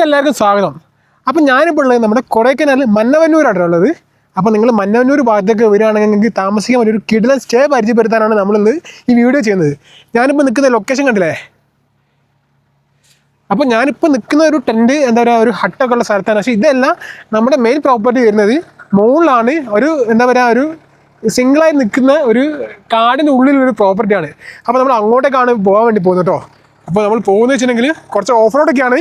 വീഡിയോയിലേക്ക് എല്ലാവർക്കും സ്വാഗതം. അപ്പം ഞാനിപ്പോൾ ഉള്ളത് നമ്മുടെ കൊടൈക്കനാൽ മന്നവന്നൂരാണ് ഉള്ളത്. അപ്പോൾ നിങ്ങൾ മന്നവന്നൂർ ഭാഗത്തേക്ക് വരികയാണെങ്കിൽ നിങ്ങൾക്ക് താമസിക്കാൻ ഒരു കിടിലൻ സ്റ്റേ പരിചയപ്പെടുത്താനാണ് നമ്മളിന്ന് ഈ വീഡിയോ ചെയ്യുന്നത്. ഞാനിപ്പോൾ നിൽക്കുന്ന ലൊക്കേഷൻ കണ്ടില്ലേ? അപ്പോൾ ഞാനിപ്പോൾ നിൽക്കുന്ന ഒരു ടെന്റ് എന്താ പറയുക ഒരു ഹട്ടൊക്കെ ഉള്ള സ്ഥലത്താണ്. പക്ഷേ ഇതെല്ലാം നമ്മുടെ മെയിൻ പ്രോപ്പർട്ടി വരുന്നത് മുകളിലാണ് ഒരു എന്താ പറയുക ഒരു സിംഗിളായി നിൽക്കുന്ന ഒരു കാടിന്റെ ഉള്ളിലൊരു പ്രോപ്പർട്ടിയാണ് അപ്പോൾ നമ്മൾ അങ്ങോട്ടേക്കാണ് പോകാൻ വേണ്ടി പോകുന്നത് കേട്ടോ. അപ്പോൾ നമ്മൾ പോകുന്നത് വെച്ചിട്ടുണ്ടെങ്കിൽ കുറച്ച് ഓഫ് റോഡൊക്കെയാണ്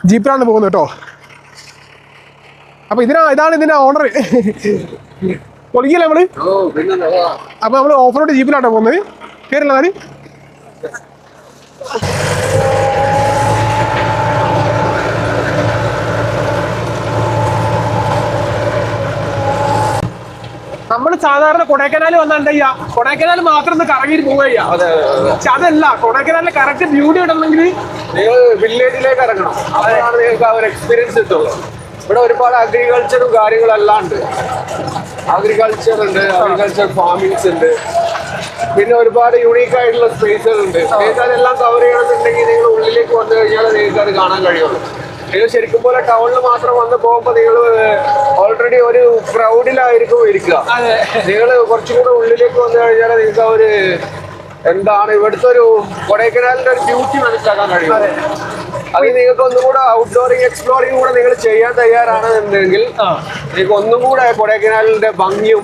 ജീപ്പിലാണ് പോകുന്നത് കേട്ടോ. അപ്പൊ ഇതിനാ ഇതാണ് ഇതിന്റെ ഓണർ പൊളിക്കല്ലേ നമ്മൾ? അപ്പൊ നമ്മൾ ഓഫ് റോഡ് ജീപ്പിലാട്ടോ പോകുന്നത്. കേറില്ല നാല്? നമ്മൾ സാധാരണ കൊടൈക്കനാൽ ചെയ്യാ കൊടൈക്കനാൽ മാത്രം ഒന്ന് കറങ്ങിയിട്ട് പോവുക അതെ അതെ അതെ. പക്ഷെ അതല്ല കൊടൈക്കനാലിലെ കറക്റ്റ് ബ്യൂട്ടി കിട്ടണമെങ്കിൽ നിങ്ങൾ വില്ലേജിലേക്ക് ഇറങ്ങണം. അപ്പോഴാണ് നിങ്ങൾക്ക് ആ ഒരു എക്സ്പീരിയൻസ് കിട്ടുള്ളൂ. ഇവിടെ ഒരുപാട് അഗ്രികൾച്ചറും കാര്യങ്ങളെല്ലാം ഉണ്ട്. അഗ്രികൾച്ചർ ഉണ്ട് അഗ്രികൾച്ചർ ഫാമിങ്സ് ഉണ്ട്. പിന്നെ ഒരുപാട് യുണീക്ക് ആയിട്ടുള്ള സ്പേസുകൾ ഉണ്ട്. നിങ്ങൾക്ക് അതെല്ലാം കവർ ചെയ്യണമെന്നുണ്ടെങ്കിൽ നിങ്ങൾ ഉള്ളിലേക്ക് വന്നു കഴിഞ്ഞാൽ നിങ്ങൾക്ക് അത് കാണാൻ കഴിയുള്ളൂ. നിങ്ങൾ ശരിക്കും പോലെ ടൗണിൽ മാത്രം വന്ന് പോകുമ്പോൾ നിങ്ങൾ ഓൾറെഡി ഒരു ക്രൗഡിലായിരിക്കും ഇരിക്കുക. നിങ്ങൾ കുറച്ചും കൂടെ ഉള്ളിലേക്ക് വന്നു കഴിഞ്ഞാൽ നിങ്ങൾക്ക് ആ ഒരു എന്താണ് ഇവിടുത്തെ ഒരു കൊടൈക്കനാലിന്റെ ഒരു ബ്യൂട്ടി മനസ്സിലാക്കാൻ കഴിയും അത്. നിങ്ങൾക്ക് ഒന്നും കൂടെ ഔട്ട്ഡോറിങ് എക്സ്പ്ലോറിംഗ് കൂടെ നിങ്ങൾ ചെയ്യാൻ തയ്യാറാണെന്നുണ്ടെങ്കിൽ നിങ്ങൾക്ക് ഒന്നും കൂടെ കൊടൈക്കനാലിന്റെ ഭംഗിയും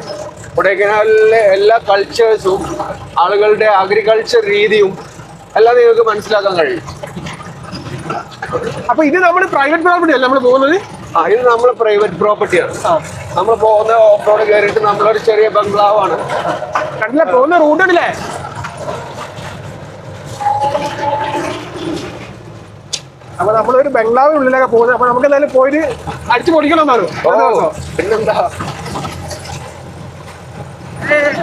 കൊടൈക്കനാലിലെ എല്ലാ കൾച്ചേഴ്സും ആളുകളുടെ അഗ്രികൾച്ചർ രീതിയും എല്ലാം നിങ്ങൾക്ക് മനസ്സിലാക്കാൻ കഴിയും. അപ്പൊ ഇത് നമ്മൾ പ്രൈവറ്റ് പ്രോപ്പർട്ടി അല്ല നമ്മൾ പോകുന്നത്? ആ ഇത് നമ്മൾ പ്രൈവറ്റ് പ്രോപ്പർട്ടിയാണ് നമ്മൾ പോകുന്ന ഓഫ് റോഡ് കയറിയിട്ട് നമ്മളൊരു ചെറിയ ബംഗ്ലാവാണ്. കണ്ടില്ല പോകുന്ന റൂട്ട് ഉണ്ടല്ലേ? അപ്പൊ നമ്മളൊരു ബംഗ്ലാവിനുള്ളിലൊക്കെ പോകുന്നത്. അപ്പൊ നമുക്ക് എന്തായാലും പോയിട്ട് അടിച്ചു പൊടിക്കണം പിന്നെന്താ?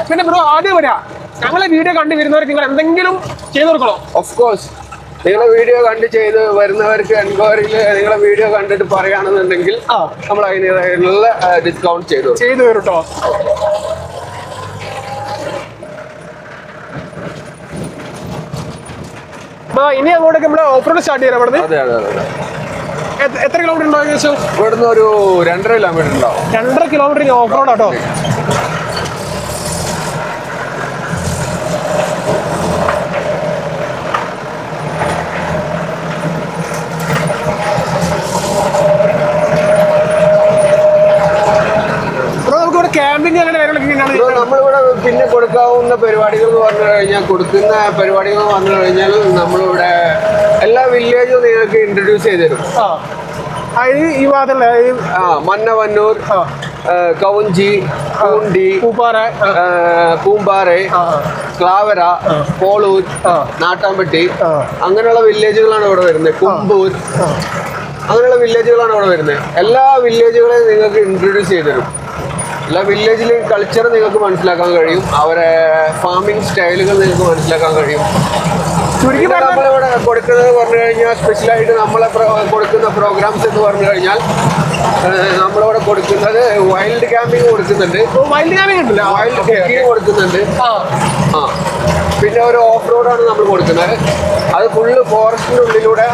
പിന്നെ ബ്രോ ആദ്യം വരാ. ഞങ്ങളെ വീഡിയോ കണ്ടു വരുന്നവർക്ക് നിങ്ങൾ എന്തെങ്കിലും ചെയ്തു കൊടുക്കണോ? ഓഫ് കോഴ്സ് നിങ്ങളെ വീഡിയോ കണ്ട് ചെയ്ത് വരുന്നവർക്ക് എൻക്വയറിയിൽ നിങ്ങളെ വീഡിയോ കണ്ടിട്ട് പറയുകയാണെന്നുണ്ടെങ്കിൽ. നമ്മൾ അതിനുള്ള ഡിസ്കൗണ്ട് ചെയ്തു ചെയ്തു തരും കേട്ടോ അപ്പൊ ഇനി അങ്ങോട്ടേക്ക് നമ്മുടെ ഓഫ് റോഡ് സ്റ്റാർട്ട് ചെയ്യാം അവിടെ അതെ അതെ അതെ എത്ര കിലോമീറ്റർ ഉണ്ടാവും ഏകദേശം? ഇവിടുന്ന് ഒരു രണ്ടര കിലോമീറ്റർ ഉണ്ടാവും. രണ്ടര kilometre off road auto bro നമുക്ക് ഇവിടെ ക്യാമ്പിംഗ് അങ്ങനെ കാര്യങ്ങളൊക്കെ എങ്ങനെയാണ് നമ്മളിവിടെ പിന്നെ കൊടുക്കാവുന്ന പരിപാടികൾ എന്ന് പറഞ്ഞു കഴിഞ്ഞാൽ കൊടുക്കുന്ന പരിപാടികൾ എന്ന് പറഞ്ഞു കഴിഞ്ഞാൽ നമ്മളിവിടെ എല്ലാ വില്ലേജും നിങ്ങൾക്ക് ഇൻട്രൊഡ്യൂസ് ചെയ്ത് തരും. ഈ ഭാഗത്തുള്ള ഈ ആ മന്നവന്നൂർ ആ, ആ, കൗഞ്ചി പൂണ്ടി പൂപ്പാറ. പൂമ്പാറ ക്ലാവര പോളൂർ നാട്ടാമ്പട്ടി അങ്ങനെയുള്ള വില്ലേജുകളാണ് ഇവിടെ വരുന്നത്. കുമ്പൂർ അങ്ങനെയുള്ള വില്ലേജുകളാണ് ഇവിടെ വരുന്നത്. എല്ലാ വില്ലേജുകളെയും നിങ്ങൾക്ക് ഇൻട്രൊഡ്യൂസ് ചെയ്തു തരും. എല്ലാ വില്ലേജിൽ കൾച്ചർ നിങ്ങൾക്ക് മനസ്സിലാക്കാൻ കഴിയും. അവരെ ഫാമിംഗ് സ്റ്റൈലുകൾ നിങ്ങൾക്ക് മനസ്സിലാക്കാൻ കഴിയും. ചുരുക്കി നമ്മളിവിടെ കൊടുക്കുന്നത് പറഞ്ഞു കഴിഞ്ഞാൽ സ്പെഷ്യലായിട്ട് നമ്മളെ കൊടുക്കുന്ന പ്രോഗ്രാംസ് എന്ന് പറഞ്ഞു കഴിഞ്ഞാൽ നമ്മളിവിടെ കൊടുക്കുന്നത് വൈൽഡ് ക്യാമ്പിംഗ് കൊടുക്കുന്നുണ്ട്. വൈൽഡ് ക്യാമ്പിംഗ് ഉണ്ടല്ലോ വൈൽഡ് ക്യാമ്പിംഗ് കൊടുക്കുന്നുണ്ട്. ആ. ആ. പിന്നെ ഒരു ഓഫ് റോഡാണ് നമ്മൾ കൊടുക്കുന്നത്. അത് ഫുള്ള് ഫോറസ്റ്റിന്റെ ഉള്ളിലൂടെ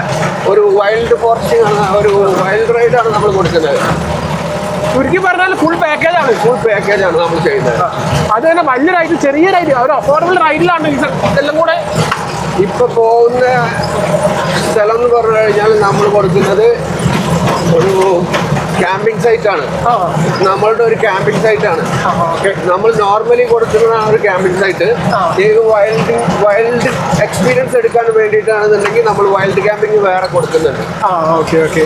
ഒരു വൈൽഡ് ഫോറസ്റ്റിംഗ് ആണ് ഒരു വൈൽഡ് റൈഡാണ് നമ്മൾ കൊടുക്കുന്നത്. ചുരുക്കി പറഞ്ഞാൽ ഫുൾ പാക്കേജ് ആണ്. ഫുൾ പാക്കേജാണ് നമ്മൾ ചെയ്യുന്നത്. അത് തന്നെ വലിയ റൈഡ് ചെറിയ റൈഡ് ഒരു അഫോർഡബിൾ റൈഡിലാണ് ഈ ഇതെല്ലാം കൂടെ ഇപ്പൊ പോകുന്ന സ്ഥലം എന്ന് പറഞ്ഞു കഴിഞ്ഞാൽ നമ്മൾ കൊടുക്കുന്നത് ഒരു ക്യാമ്പിംഗ് സൈറ്റ് ആണ്. നമ്മളുടെ ഒരു ക്യാമ്പിംഗ് സൈറ്റ് ആണ്. നമ്മൾ നോർമലി കൊടുക്കുന്ന ഒരു ക്യാമ്പിംഗ് സൈറ്റ് ആ. വൈൽഡ് വൈൽഡ് എക്സ്പീരിയൻസ് എടുക്കാൻ വേണ്ടിയിട്ടാണെന്നുണ്ടെങ്കിൽ നമ്മൾ വൈൽഡ് ക്യാമ്പിംഗ് വേറെ കൊടുക്കുന്നുണ്ട്. ഓക്കെ ഓക്കെ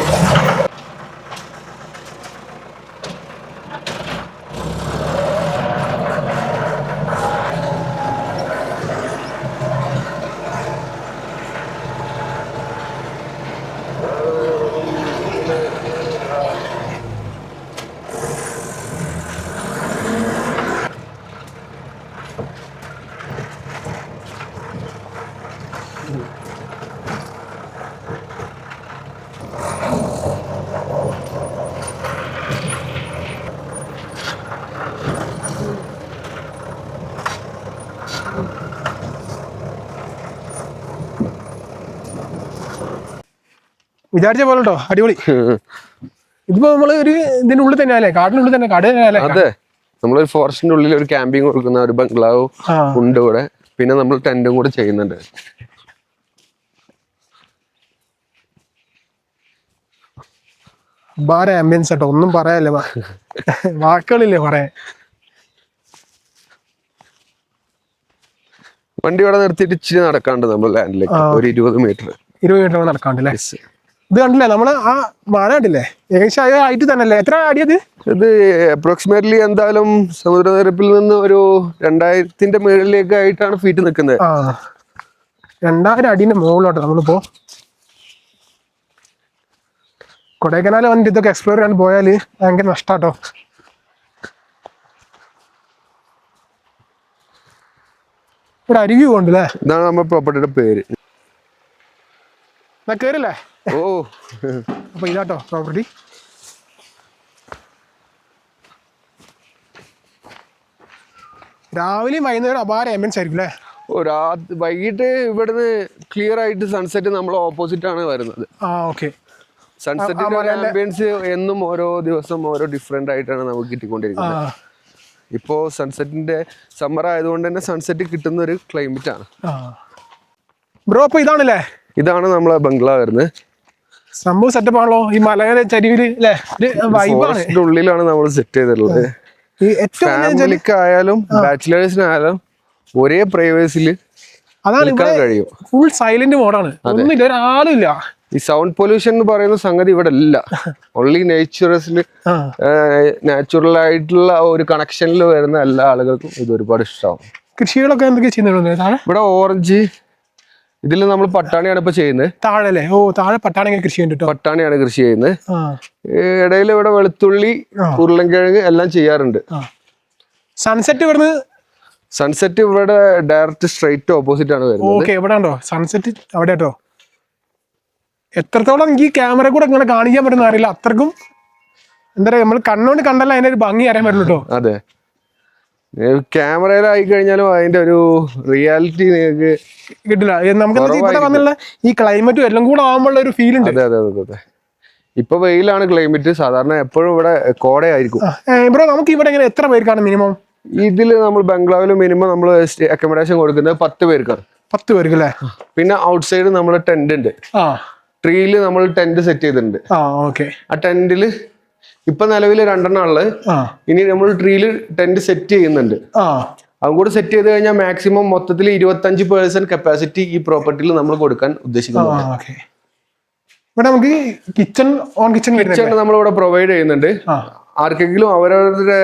വിചാരിച്ച പോലെ കേട്ടോ അടിപൊളി. ഇതിപ്പോ നമ്മൾ ഒരു ഇതിന്റെ ഉള്ളിൽ തന്നെ അല്ലേ? കാടിനുള്ളിൽ തന്നെ കാട് തന്നെ അല്ലേ? അതെ. നമ്മളൊരു ഫോറസ്റ്റിന്റെ ഉള്ളിൽ ഒരു ക്യാമ്പിംഗ് കൊടുക്കുന്ന ഒരു ബംഗ്ലാവ് ഉണ്ട് ഇവിടെ. പിന്നെ നമ്മൾ ടെന്റും കൂടെ ചെയ്യുന്നുണ്ട്. ആംബിയൻസ് കേട്ടോ ഒന്നും പറയാല്ലേ വാക്കുകളില്ലേ പറയാൻ വണ്ടി ഇവിടെ നിർത്തിയിട്ട് ഇച്ചിരി നടക്കാണ്ട് നമ്മൾ ലാൻഡിലേക്ക് ഒരു ഇരുപത് മീറ്റർ ഇരുപത് മീറ്റർ നടക്കാണ്ടല്ലേ ഇത് കണ്ടില്ലേ? നമ്മൾ ആ മഴ കണ്ടില്ലേ? ഏകദേശം ആയിട്ട് തന്നെ അല്ലേ എത്ര അടിയത്? ഇത് അപ്രോക്സിമേറ്റ്ലി എന്തായാലും സമുദ്രനിരപ്പിൽ നിന്ന് ഒരു രണ്ടായിരത്തിന്റെ മുകളിലേക്ക് ആയിട്ടാണ് ഫീറ്റ് നിൽക്കുന്നത്. ആ. രണ്ടായിരം അടീന്റെ മുകളിലോട്ട് നമ്മളിപ്പോ കൊടൈക്കനാൽ വന്നിട്ട് ഇതൊക്കെ എക്സ്പ്ലോർ ചെയ്യാൻ പോയാൽ ഭയങ്കര നഷ്ടാട്ടോ. ഒരു അരുവി കൊണ്ടല്ലേ ഇതാണ് നമ്മുടെ പ്രോപ്പർട്ടിയുടെ പേര്. എന്നാ കേറില്ലേ? ഓ. അപ്പൊ ഇതാട്ടോ പ്രോപ്പർട്ടി രാവിലെയും വൈകുന്നേരം അപാര എമൻസ് ആയിരിക്കും അല്ലേ? ഓ രാത്രി വൈകിട്ട് ഇവിടുന്ന് ക്ലിയർ ആയിട്ട് സൺസെറ്റ് നമ്മൾ ഓപ്പോസിറ്റ് ആണ് വരുന്നത്. ആ ഓക്കെ സൺസെറ്റിന്റെ ഒരു ആംബിയൻസ് എന്നും ഓരോ ദിവസം ഓരോ ഡിഫറെന്റ് ആയിട്ടാണ് നമുക്ക് കിട്ടിക്കൊണ്ടിരിക്കുന്നത്. ഇപ്പോ സൺസെറ്റിന്റെ സമ്മർ ആയതുകൊണ്ട് തന്നെ സൺസെറ്റ് കിട്ടുന്ന ഒരു ക്ലൈമറ്റ് ആണ് ബ്രോ ഇതാണല്ലേ? ഇതാണ് നമ്മളെ ബംഗ്ലാവ് വരുന്നത്. സംഭവം സെറ്റപ്പ് ആണല്ലോ. ഈ മലയുടെ ചരിവിൽ അല്ലേ? വൈബാണ് ഉള്ളിലാണ് നമ്മൾ സെറ്റ് ചെയ്തിട്ടുള്ളത്. ഈ ഏറ്റവും ആയാലും ബാച്ചിലേഴ്സിനായാലും ഒരേ പ്രൈവസിൽ അതാണ് കഴിയും. ഫുൾ സൈലന്റ് മോഡാണ് ഒന്നുമില്ല ഇല്ല ഈ സൗണ്ട് പൊല്യൂഷൻ എന്ന് പറയുന്ന സംഗതി ഇവിടെ ഇല്ല. ഓൺലി നേച്ചുറസിൽ ആ. നാച്ചുറൽ ആയിട്ടുള്ള ഒരു കണക്ഷനിൽ വരുന്ന എല്ലാ ആളുകൾക്കും ഇത് ഒരുപാട് ഇഷ്ടമാവും കൃഷികളൊക്കെ എന്തൊക്കെ ചെയ്യുന്നുണ്ട് ഇവിടെ? ഓറഞ്ച് ഇതിൽ നമ്മൾ പട്ടാണിയാണ് ഇപ്പൊ ചെയ്യുന്നത്. താഴെ ഓ താഴെ പട്ടാണി കൃഷി ചെയ്യുന്നുണ്ട് പട്ടാണിയാണ് കൃഷി ചെയ്യുന്നത്. ഇടയിൽ ഇവിടെ വെളുത്തുള്ളി. ഉരുളൻകിഴങ്ങ് എല്ലാം ചെയ്യാറുണ്ട്. സൺസെറ്റ് ഇവിടുന്ന് സൺസെറ്റ് ഇവിടെ ഡയറക്റ്റ് സ്ട്രൈറ്റ് ഓപ്പോസിറ്റ് ആണ് വരുന്നത്. ഓക്കെ എവിടെ ഉണ്ടോ സൺസെറ്റ് അവിടെ കേട്ടോ എത്രത്തോളം എനിക്ക് ക്യാമറ കൂടെ ഇങ്ങനെ കാണിക്കാൻ പറ്റുന്ന അറിയില്ല. അത്രക്കും എന്താ പറയാ നമ്മൾ കണ്ണുകൊണ്ട് കണ്ടല്ല അതിന്റെ ഒരു ഭംഗി അറിയാൻ പറ്റുള്ളൂ അതെ. ക്യാമറയിലായി കഴിഞ്ഞാലും അതിന്റെ ഒരു റിയാലിറ്റി നിങ്ങൾക്ക് കിട്ടില്ല. നമുക്ക് ഇവിടെ വന്നുള്ള ഈ ക്ലൈമറ്റും എല്ലാം കൂടെ ആകുമ്പോഴുള്ള ഒരു ഫീൽ ഉണ്ട്. അതെ അതെ അതെ അതെ. ഇപ്പൊ വെയിലാണ് ക്ലൈമറ്റ് സാധാരണ എപ്പോഴും ഇവിടെ കോടയായിരിക്കും. ബ്രോ നമുക്ക് ഇവിടെ ഇങ്ങനെ എത്ര പേർക്കാണ് മിനിമം ഇതിൽ നമ്മൾ ബംഗ്ലാവിൽ മിനിമം നമ്മൾ അക്കോമഡേഷൻ കൊടുക്കുന്നത് പത്ത് പേർക്കാണ്. പത്ത് പേർക്ക് അല്ലേ പിന്നെ ഔട്ട് സൈഡ് നമ്മൾ ടെന്റ് ഉണ്ട്. ആ. ട്രീയിൽ നമ്മൾ ടെന്റ് സെറ്റ് ചെയ്തിട്ടുണ്ട്. ആ ഓക്കെ. ആ ടെന്റിൽ ഇപ്പൊ നിലവിൽ രണ്ടെണ്ണമുള്ളത് ഇനി നമ്മൾ ട്രീയിൽ ടെന്റ് സെറ്റ് ചെയ്യുന്നുണ്ട്. അതും കൂടെ സെറ്റ് ചെയ്ത് കഴിഞ്ഞാൽ മാക്സിമം മൊത്തത്തിൽ ഇരുപത്തഞ്ച് പേഴ്സെന്റ് കപ്പാസിറ്റി ഈ പ്രോപ്പർട്ടിയിൽ നമ്മൾ കൊടുക്കാൻ ഉദ്ദേശിക്കുന്നു ഇവിടെ നമുക്ക് കിച്ചൺ ഓൺ കിച്ചൺ കിച്ചൺ നമ്മളിവിടെ പ്രൊവൈഡ് ചെയ്യുന്നുണ്ട്. ആർക്കെങ്കിലും അവരവരുടെ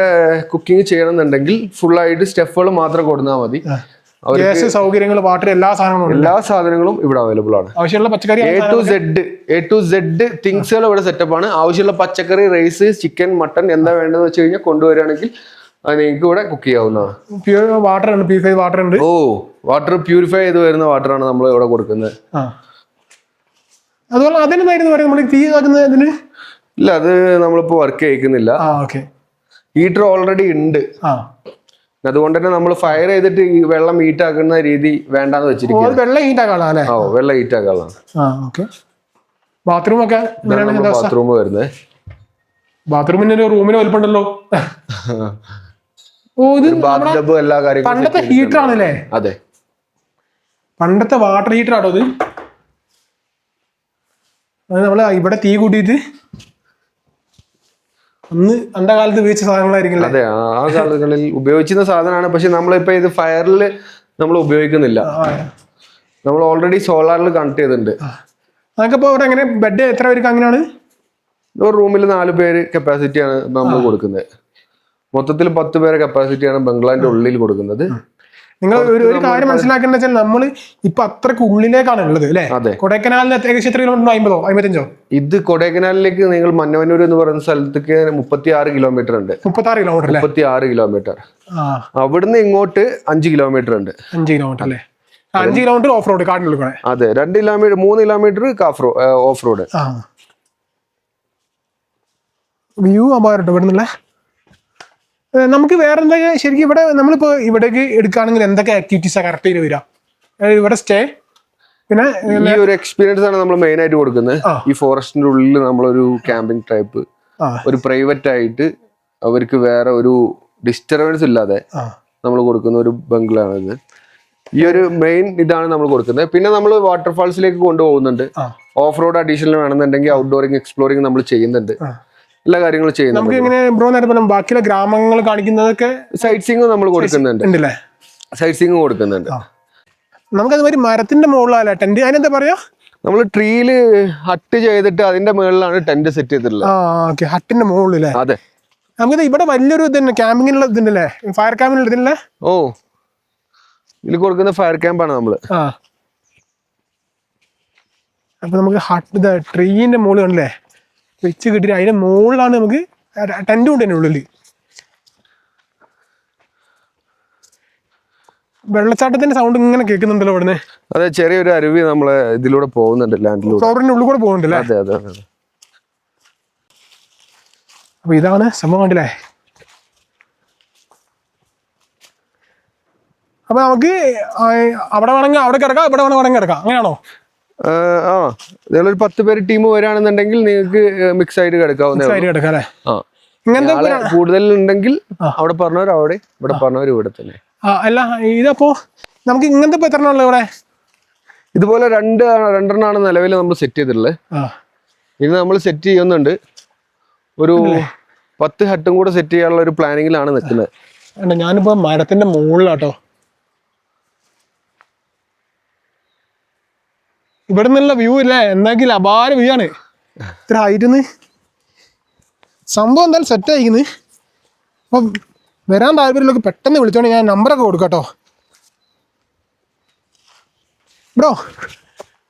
കുക്കിംഗ് ചെയ്യണമെന്നുണ്ടെങ്കിൽ ഫുൾ ആയിട്ട് സ്റ്റെഫുകൾ മാത്രം കൊടുത്താൽ മതി. ഗ്യാസ് സൗകര്യങ്ങൾ വാട്ടർ എല്ലാ സാധനങ്ങളും എല്ലാ സാധനങ്ങളും ഇവിടെ അവൈലബിൾ ആണ്. ആവശ്യമുള്ള പച്ചക്കറി A to Z A to Z തിങ്സുകൾ ഇവിടെ സെറ്റപ്പ് ആണ്. ആവശ്യമുള്ള പച്ചക്കറി റൈസ് ചിക്കൻ മട്ടൺ എന്താ വേണ്ടതെന്ന് വെച്ച് കഴിഞ്ഞാൽ കൊണ്ടുവരികയാണെങ്കിൽ നിങ്ങൾക്ക് ഇവിടെ കുക്ക് ചെയ്യാവുന്നതാണ്. പ്യൂർ വാട്ടർ ഉണ്ട് പ്യൂരിഫൈ വാട്ടർ ഉണ്ട്. ഓ വാട്ടർ പ്യൂരിഫൈ ചെയ്ത് വരുന്ന വാട്ടർ ആണ് നമ്മൾ ഇവിടെ കൊടുക്കുന്നത്. അതുപോലെ അതിനെന്തായിരുന്നു പറയുന്നത്? നമ്മൾ തീ ഇല്ല അത് നമ്മളിപ്പോ വർക്ക് ചെയ്യിക്കുന്നില്ല. ഹീറ്റർ ഓൾറെഡി ഉണ്ട്. അതുകൊണ്ട് തന്നെ നമ്മൾ ഫയർ ചെയ്തിട്ട് ഈ വെള്ളം ഹീറ്റ് ആക്കുന്ന രീതി വേണ്ടാന്ന് വെച്ചിരിക്കും വെള്ളം ഹീറ്റ് ആക്കാളാ അല്ലേ? ഓ വെള്ളം ഹീറ്റ് ആക്കാനുള്ളതാണ് ആ ഓക്കെ ബാത്റൂം ഒക്കെ ബാത്റൂം വരുന്നത്. ബാത്റൂമിന് ഒരു റൂമിന് വലുപ്പമുണ്ടല്ലോ. ഓ ഇത് ബാത്ത് എല്ലാ കാര്യങ്ങളും പണ്ടത്തെ ഹീറ്റർ ആണല്ലേ? അതെ. പണ്ടത്തെ വാട്ടർ ഹീറ്റർ ആണോ ഇത്? അത് നമ്മൾ ഇവിടെ തീ കൂട്ടിയിട്ട് അന്ന് അന്റെ കാലത്ത് ഉപയോഗിച്ച സാധനങ്ങളായിരിക്കും അതെ ആ കാലങ്ങളിൽ ഉപയോഗിച്ചിരുന്ന സാധനമാണ്. പക്ഷെ നമ്മളിപ്പോ ഇത് ഫയറിൽ നമ്മൾ ഉപയോഗിക്കുന്നില്ല. നമ്മൾ ഓൾറെഡി സോളാറിൽ കണക്ട് ചെയ്തിട്ടുണ്ട്. അതൊക്കെ അവിടെ എങ്ങനെ ബെഡ് എത്ര പേർക്ക് അങ്ങനെയാണ്? ഒരു റൂമിൽ നാല് പേര് കപ്പാസിറ്റിയാണ് നമ്മൾ കൊടുക്കുന്നത്. മൊത്തത്തിൽ പത്ത് പേരെ കപ്പാസിറ്റിയാണ് ബംഗ്ലാന്റെ ഉള്ളിൽ കൊടുക്കുന്നത്. നിങ്ങൾ ഒരു ഒരു കാര്യം മനസ്സിലാക്കേണ്ട വെച്ചാൽ നമ്മൾ ഇപ്പൊ അത്രയ്ക്ക് ഉള്ളിലേക്കാണ് ഉള്ളത് അല്ലെ. കൊടൈക്കനാലിന് ഏകദേശം എത്ര കിലോമീറ്റർ അമ്പതോ അമ്പത്തഞ്ചോ? ഇത് കൊടൈക്കനാലിലേക്ക് നിങ്ങൾ മന്നവനൂർ എന്ന് പറയുന്ന സ്ഥലത്തേക്ക് മുപ്പത്തി ആറ് കിലോമീറ്റർ ഉണ്ട്. മുപ്പത്തി ആറ് കിലോമീറ്റർ മുപ്പത്തി ആറ് കിലോമീറ്റർ അവിടുന്ന് ഇങ്ങോട്ട് അഞ്ച് കിലോമീറ്റർ ഉണ്ട്. അഞ്ച് കിലോമീറ്റർ അല്ലേ? അഞ്ച് കിലോമീറ്റർ ഓഫ് റോഡ് കാട്ടിനുള്ളിൽ കൂടെ. അതെ രണ്ട് കിലോമീറ്റർ മൂന്ന് കിലോമീറ്റർ കാഫ് ഓഫ് റോഡ് വ്യൂ അപാരട്ടോ ഇവിടെ നിന്നുള്ള നമുക്ക് വേറെ എന്തൊക്കെ ശരിക്കും ഇവിടെ നമ്മളിപ്പോ ഇവിടേക്ക് എടുക്കുകയാണെങ്കിൽ എന്തൊക്കെ ആക്ടിവിറ്റീസാണ് കറക്റ്റ് ചെയ്ത് വരിക? ഇവിടെ സ്റ്റേ പിന്നെ ഈ ഒരു എക്സ്പീരിയൻസ് ആണ് നമ്മൾ മെയിൻ ആയിട്ട് കൊടുക്കുന്നത്. ഈ ഫോറസ്റ്റിന്റെ ഉള്ളിൽ നമ്മളൊരു ക്യാമ്പിംഗ് ടൈപ്പ് ഒരു പ്രൈവറ്റ് ആയിട്ട് അവർക്ക് വേറെ ഒരു ഡിസ്റ്റർബൻസ് ഇല്ലാതെ നമ്മൾ കൊടുക്കുന്ന ഒരു ബംഗ്ലാവ് ഇത്. ഈ ഒരു മെയിൻ ഇതാണ് നമ്മൾ കൊടുക്കുന്നത്. പിന്നെ നമ്മൾ വാട്ടർഫാൾസിലേക്ക് കൊണ്ടുപോകുന്നുണ്ട്. ഓഫ് റോഡ് അഡീഷണൽ വേണമെന്നുണ്ടെങ്കിൽ ഔട്ട്ഡോറിങ് എക്സ്പ്ലോറിങ് നമ്മൾ ചെയ്യുന്നുണ്ട്. ആ. എല്ലാ കാര്യങ്ങളും ചെയ്യുന്നത് നമുക്ക് ഇങ്ങനെ ബ്രോ നേരം പോലെ ബാക്കിയുള്ള ഗ്രാമങ്ങൾ കാണിക്കുന്നതൊക്കെ സൈറ്റ് സീങ് നമ്മൾ കൊടുക്കുന്നുണ്ട്. ഉണ്ടല്ലേ? സൈറ്റ് സീങ് കൊടുക്കുന്നുണ്ട്. നമുക്ക് അതുമാതിരി മരത്തിന്റെ മുകളിലല്ല ടെന്റ് അതിനെന്താ പറയാ? നമ്മൾ ട്രീയിൽ ഹട്ട് ചെയ്തിട്ട് അതിന്റെ മുകളിലാണ് ടെന്റ് സെറ്റ് ചെയ്തിട്ടുള്ളത്. ഹട്ടിന്റെ മുകളിൽ അതെ. നമുക്ക് ഇവിടെ വലിയൊരു ഇതന്നെ ക്യാമ്പിങ്ങിനുള്ള ഇതുണ്ടല്ലേ? ഫയർ ക്യാമ്പിനുള്ള ഇതില്ലേ ഓ. ഇതിൽ കൊടുക്കുന്ന ഫയർ ക്യാമ്പാണ് നമ്മൾ. അപ്പൊ നമുക്ക് ഹട്ട് ട്രീന്റെ മുകളിൽ കണ്ടല്ലേ? വെച്ച് കിട്ടിയിട്ട് അതിന്റെ മുകളിലാണ് നമുക്ക് ടെന്റും തന്നെ ഉള്ളിൽ വെള്ളച്ചാട്ടത്തിന്റെ സൗണ്ട് ഇങ്ങനെ കേൾക്കുന്നുണ്ടല്ലോ ഇവിടുന്ന് അതെ ചെറിയൊരു അരുവി നമ്മളെ ഇതിലൂടെ പോകുന്നുണ്ട് ലാൻഡിലൂടെ ഉള്ളിൽ കൂടെ പോകുന്നുണ്ടല്ലേ അതെ അതെ അപ്പൊ ഇതാണ് സംഭവം കണ്ടില്ലേ? അപ്പൊ നമുക്ക് അവിടെ വേണമെങ്കിൽ അവിടെ കിടക്കാം ഇവിടെ വേണമെങ്കിൽ കിടക്കാം. അങ്ങനെയാണോ? ആ, നിങ്ങളൊരു പത്ത് പേര് ടീം വരാണെന്നുണ്ടെങ്കിൽ നിങ്ങൾക്ക് മിക്സ് ആയിട്ട് കിടക്കാവുന്ന കൂടുതൽ ഉണ്ടെങ്കിൽ അവിടെ പറഞ്ഞവർ അവിടെ ഇവിടെ പറഞ്ഞവർ ഇവിടെ തന്നെ. അല്ല ഇതപ്പോ നമുക്ക് ഇങ്ങനത്തെ ഇപ്പൊ എത്ര ഇവിടെ? ഇതുപോലെ രണ്ട് രണ്ടെണ്ണമാണ് നിലവിൽ നമ്മൾ സെറ്റ് ചെയ്തിട്ടുള്ളത്. ഇനി നമ്മൾ സെറ്റ് ചെയ്യുന്നുണ്ട്. ഒരു പത്ത് ഹട്ടും കൂടെ സെറ്റ് ചെയ്യാനുള്ള ഒരു പ്ലാനിങ്ങിലാണ് നിൽക്കുന്നത്. ഞാനിപ്പോ മരത്തിന്റെ മുകളിലാട്ടോ ഇവിടെ നിന്നുള്ള വ്യൂ ഇല്ലേ? എന്തെങ്കിലും അപാര വ്യൂ ആണ്. ഇത്ര ഹൈറ്റിന്ന് സംഭവം എന്തായാലും സെറ്റ് ആയിരിക്കുന്നു. അപ്പം വരാൻ താല്പര്യമുള്ളവർക്ക് പെട്ടെന്ന് വിളിച്ചോണ്ട് ഞാൻ നമ്പറൊക്കെ കൊടുക്കട്ടോ ബ്രോ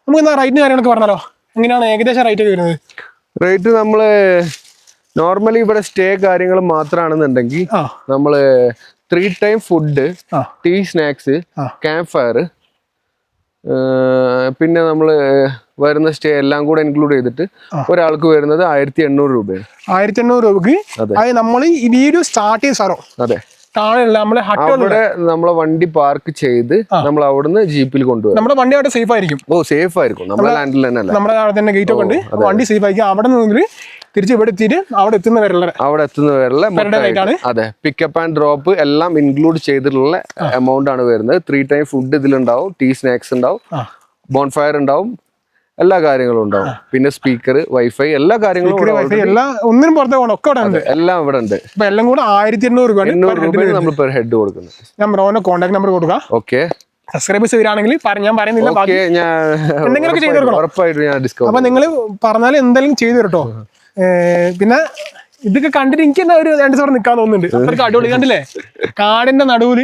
നമുക്ക് എന്നാ റൈറ്റിന് കാര്യങ്ങളൊക്കെ പറഞ്ഞാലോ? എങ്ങനെയാണ് ഏകദേശം റേറ്റ് ഒക്കെ വരുന്നത്? റേറ്റ് നമ്മൾ നോർമലി ഇവിടെ സ്റ്റേ കാര്യങ്ങൾ മാത്രമാണെന്നുണ്ടെങ്കിൽ നമ്മൾ നമ്മൾ three time food tea snacks camp fire പിന്നെ നമ്മൾ വരുന്ന സ്റ്റേ എല്ലാം കൂടെ ഇൻക്ലൂഡ് ചെയ്തിട്ട് ഒരാൾക്ക് വരുന്നത് ആയിരത്തി എണ്ണൂറ് രൂപയാണ്. ആയിരത്തി എണ്ണൂറ് രൂപക്ക് അതെ. നമ്മൾ ഈ വീഡിയോ സ്റ്റാർട്ട് ചെയ്ത് സാറോ അതെ. അവിടെ നമ്മളെ വണ്ടി പാർക്ക് ചെയ്ത് നമ്മൾ അവിടുന്ന് ജീപ്പിൽ കൊണ്ടുവരും. നമ്മുടെ വണ്ടി അവിടെ സേഫ് ആയിരിക്കും. ഓ സേഫ് ആയിരിക്കും. നമ്മുടെ ലാൻഡിൽ തന്നെ അല്ല? നമ്മുടെ തന്നെ ഗേറ്റ് ഒക്കെ ഉണ്ട്. വണ്ടി സേഫ് ആയിരിക്കും. അവിടെ നിന്ന് തിരിച്ച് ഇവിടെ എത്തിയിട്ട് അവിടെ എത്തുന്ന വരെയുള്ള അവിടെ എത്തുന്ന വരെയുള്ള മൊത്തമായിട്ട് rate ആണ്? അതെ. പിക്കപ്പ് ആൻഡ് ഡ്രോപ്പ് എല്ലാം ഇൻക്ലൂഡ് ചെയ്തിട്ടുള്ള എമൗണ്ട് ആണ് വരുന്നത്. ത്രീ ടൈം ഫുഡ് ഇതിലുണ്ടാവും. ടീ സ്നാക്സ് ഉണ്ടാവും. ബോൺഫയർ ഉണ്ടാവും. എല്ലാ കാര്യങ്ങളും ഉണ്ടാവും. പിന്നെ സ്പീക്കർ വൈഫൈ എല്ലാ കാര്യങ്ങളും എല്ലാം ഒന്നിനും പുറത്തെ ഒക്കെ ഉണ്ട് എല്ലാം ഇവിടെ ഉണ്ട്. അപ്പൊ എല്ലാം കൂടെ ആയിരത്തി എണ്ണൂറ് രൂപയാണ് എണ്ണൂറ് രൂപയാണ് നമ്മൾ പെർ ഹെഡ് കൊടുക്കുന്നത്. ഞാൻ ബ്രോന്റെ കോൺടാക്ട് നമ്പർ കൊടുക്കാം. ഓക്കെ സബ്സ്ക്രൈബേഴ്സ് ഞാൻ പറയുന്നില്ല. എന്തെങ്കിലുമൊക്കെ ചെയ്ത് ഡിസ്കൗണ്ട് അപ്പൊ നിങ്ങൾ പറഞ്ഞാൽ എന്തെങ്കിലും ചെയ്തു തരട്ടോ? പിന്നെ ഇതൊക്കെ കണ്ടിട്ട് എനിക്ക് തന്നെ ഒരു രണ്ട് ദിവസം നിൽക്കാൻ തോന്നുന്നുണ്ട്. അത്രയ്ക്ക് അടിപൊളി കണ്ടില്ലേ? കാടിന്റെ നടുവിൽ.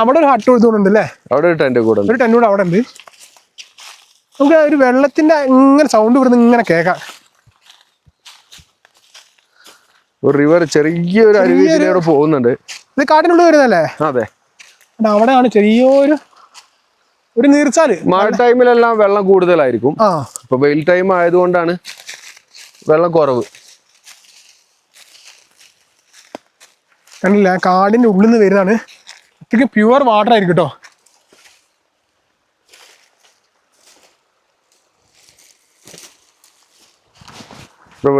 അവിടെ ഒരു ഹട്ട് കൊടുത്തോണ്ട് അല്ലേ? അവിടെ ഒരു ടെന്റ് കൂടെ ഒരു ടെന്റ് കൂടെ അവിടെ ഉണ്ട്. നമുക്ക് ഒരു വെള്ളത്തിന്റെ ഇങ്ങനെ സൗണ്ട് ഇവിടുന്ന് ഇങ്ങനെ കേൾക്കാം. ഒരു റിവർ ചെറിയൊരു അരുവിയിലൂടെ പോകുന്നുണ്ട്. ഇത് കാട്ടിനുള്ളിൽ വരുന്നല്ലേ അതെ. അവിടെ അവിടെയാണ് ചെറിയൊരു ഒരു നീർച്ചാൽ. മഴ ടൈമിലെല്ലാം വെള്ളം കൂടുതലായിരിക്കും. ആ. ഇപ്പൊ വെയിൽ ടൈം ആയതുകൊണ്ടാണ് വെള്ളം കുറവ്. കണ്ടില്ല? കാടിന്റെ ഉള്ളിൽ നിന്ന് വരുന്നതാണ്. ഇതൊക്കെ പ്യുവർ വാട്ടർ ആയിരിക്കും കേട്ടോ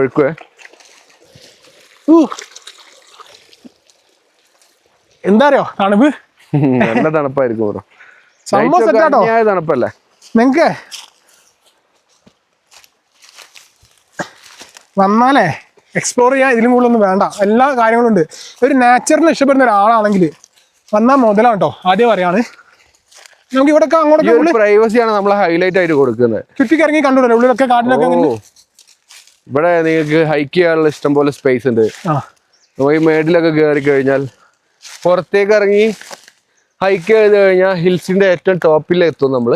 ഒഴുക്കുവേ എന്താ അറിയോ തണുപ്പ്? നല്ല തണുപ്പായിരിക്കും തണുപ്പല്ലേ? നിങ്ങക്ക്? വന്നാലേ എക്സ്പ്ലോർ ചെയ്യാൻ ഇതിലും കൂടുതലൊന്നും വേണ്ട. എല്ലാ കാര്യങ്ങളും ഉണ്ട്. ഒരു നാച്ചുറൽ ഇഷ്ടപ്പെടുന്ന ഒരാളാണെങ്കിൽ വന്നാൽ മുതലാണ് കേട്ടോ ആദ്യം പറയാണ്. നമുക്ക് ഇവിടെ അങ്ങോട്ടൊക്കെ പ്രൈവസിയാണ് നമ്മൾ ഹൈലൈറ്റ് ആയിട്ട് കൊടുക്കുന്നത്. ചുറ്റിക്ക് ഇറങ്ങി കണ്ടുവിടല്ലോ ഉള്ളിലൊക്കെ കാട്ടിലൊക്കെ ഇവിടെ നിങ്ങൾക്ക് ഹൈക്ക് ചെയ്യാനുള്ള ഇഷ്ടം പോലെ സ്പേസ് ഉണ്ട്. ഈ മേഡിലൊക്കെ കയറി കഴിഞ്ഞാൽ പുറത്തേക്ക് ഇറങ്ങി ഹൈക്ക് ചെയ്ത് കഴിഞ്ഞാൽ ഹിൽസിന്റെ ഏറ്റവും ടോപ്പിൽ എത്തും നമ്മൾ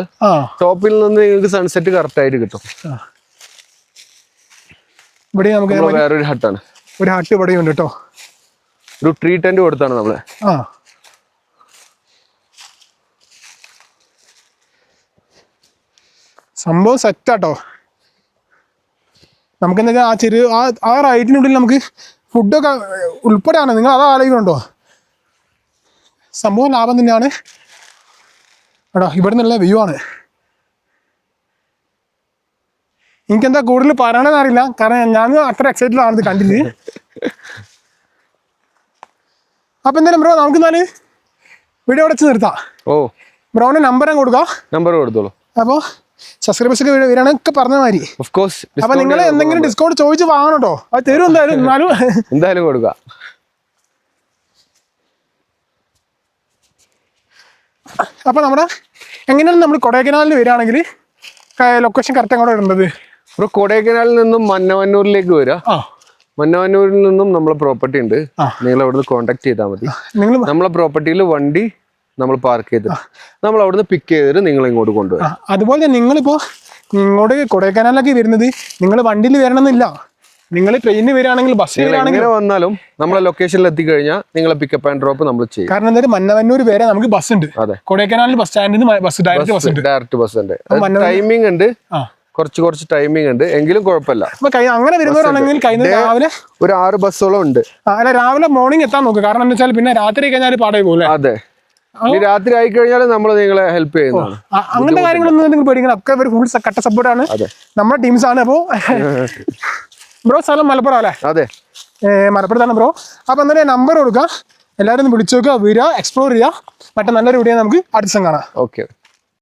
ടോപ്പിൽ നിന്ന് നിങ്ങൾക്ക് സൺസെറ്റ് കറക്റ്റ് ആയിട്ട് കിട്ടും. ഇവിടെ നമുക്ക് വേറൊരു ഹട്ടാണ്. ഒരു ഹട്ട് ഇവിടെ ഉണ്ട് കേട്ടോ ഒരു ട്രീ ടെന്റ് കൊടുത്താണ് നമ്മൾ. ആ. സംഭവം സെറ്റാട്ടോ നമുക്ക് എന്താ ആ ചെറിയ ആ ആ റൈറ്റിനുള്ളിൽ നമുക്ക് ഫുഡൊക്കെ ഉൾപ്പെടെയാണ്. നിങ്ങൾ അത് ആലോചിക്കണുണ്ടോ? സംഭവം ലാഭം തന്നെയാണ്. എടാ ഇവിടെ നിന്നുള്ള വ്യൂ ആണ്. എനിക്കെന്താ കൂടുതൽ പറയണമെന്ന് അറിയില്ല. കാരണം ഞാൻ അത്ര എക്സൈറ്റഡ് ആണ് ഇത് കണ്ടിട്ട് അപ്പൊ എന്തായാലും ബ്രോ നമുക്ക് എന്നാൽ വീഡിയോ അടച്ച് നിർത്താം. ഓ. ബ്രോന്റെ നമ്പർ ഞാൻ കൊടുക്കാം. നമ്പർ കൊടുത്തോളൂ. അപ്പോൾ സബ്സ്ക്രൈബേഴ്സ് ഒക്കെ വരികയാണെങ്കിൽ പറഞ്ഞ മാതിരി. അപ്പൊ നിങ്ങൾ എന്തെങ്കിലും ഡിസ്കൗണ്ട് ചോദിച്ച് വാങ്ങണം കേട്ടോ. അത് തരും എന്തായാലും. എന്നാലും എന്തായാലും കൊടുക്കാം. അപ്പൊ നമ്മുടെ എങ്ങനെയാണ് നമ്മൾ കൊടൈക്കനാലിൽ വരികയാണെങ്കിൽ ലൊക്കേഷൻ കറക്റ്റ് അങ്ങോട്ട് വരേണ്ടത്? ബ്രോ കൊടൈക്കനാലിൽ നിന്നും മന്നവന്നൂരിലേക്ക് വരിക മന്നവന്നൂരിൽ നിന്നും നമ്മളെ പ്രോപ്പർട്ടി ഉണ്ട്. നിങ്ങൾ അവിടുന്ന് കോൺടാക്ട് ചെയ്താൽ മതി. നമ്മളെ പ്രോപ്പർട്ടിയിൽ വണ്ടി നമ്മൾ പാർക്ക് ചെയ്ത്. നമ്മൾ അവിടുന്ന് പിക്ക് ചെയ്തിട്ട് നിങ്ങൾ ഇങ്ങോട്ട് കൊണ്ടുവരും. അതുപോലെ തന്നെ നിങ്ങളിപ്പോ ഇങ്ങോട്ട് കൊടൈക്കനാലിലൊക്കെ വരുന്നത് നിങ്ങൾ വണ്ടിയിൽ വരണമെന്നില്ല. നിങ്ങൾ ട്രെയിനിൽ വരികയാണെങ്കിൽ എങ്ങനെ വന്നാലും നമ്മളെ ലൊക്കേഷനിൽ എത്തിക്കഴിഞ്ഞാൽ നിങ്ങളെ പിക്കപ്പ് ആൻഡ് ഡ്രോപ്പ് നമ്മൾ ചെയ്യും. കാരണം എന്തായാലും മന്നവന്നൂർ വരെ നമുക്ക് ബസ് ഉണ്ട്. കൊടൈക്കനാലിൽ ബസ് സ്റ്റാൻഡിൽ നിന്ന് ബസ് ഡയറക്റ്റ് ബസ് ഉണ്ട്. ഡയറക്റ്റ് ബസ് ഉണ്ട്. ടൈമിംഗ് ഉണ്ട്. കുറച്ച് കുറച്ച് ടൈമിംഗ് ഉണ്ട്. എങ്കിലും കുഴപ്പമില്ല. അങ്ങനെ വരുന്നവരാണെങ്കിൽ കഴിഞ്ഞ രാവിലെ ഒരു ആറ് ബസ്സോളം ഉണ്ട്. അല്ല രാവിലെ മോർണിംഗ് എത്താൻ നോക്കുക കാരണം എന്താ വെച്ചാൽ പിന്നെ രാത്രി കഴിഞ്ഞാൽ പാടേ പോലെ അതെ. രാത്രി ആയി കഴിഞ്ഞാൽ നമ്മൾ നിങ്ങളെ ഹെൽപ്പ് ചെയ്യുന്നു അങ്ങനത്തെ കാര്യങ്ങളൊന്നും നിങ്ങൾ പേടിക്കണം ഒക്കെ ഒരു ഫുൾ കട്ട സപ്പോർട്ടാണ് നമ്മുടെ ടീംസ് ആണ്. അപ്പോ ബ്രോ സ്ഥലം മലപ്പുറം അല്ലേ? അതെ. മലപ്പുറത്താണ് ബ്രോ. അപ്പൊ എന്തായാലും നമ്പർ കൊടുക്കുക എല്ലാവരും ഒന്ന് വിളിച്ചു നോക്കുക. വരിക എക്സ്പ്ലോർ ചെയ്യുക. മറ്റേ നല്ലൊരു വീഡിയോ നമുക്ക് അടുത്ത ദിവസം കാണാം. ഓക്കെ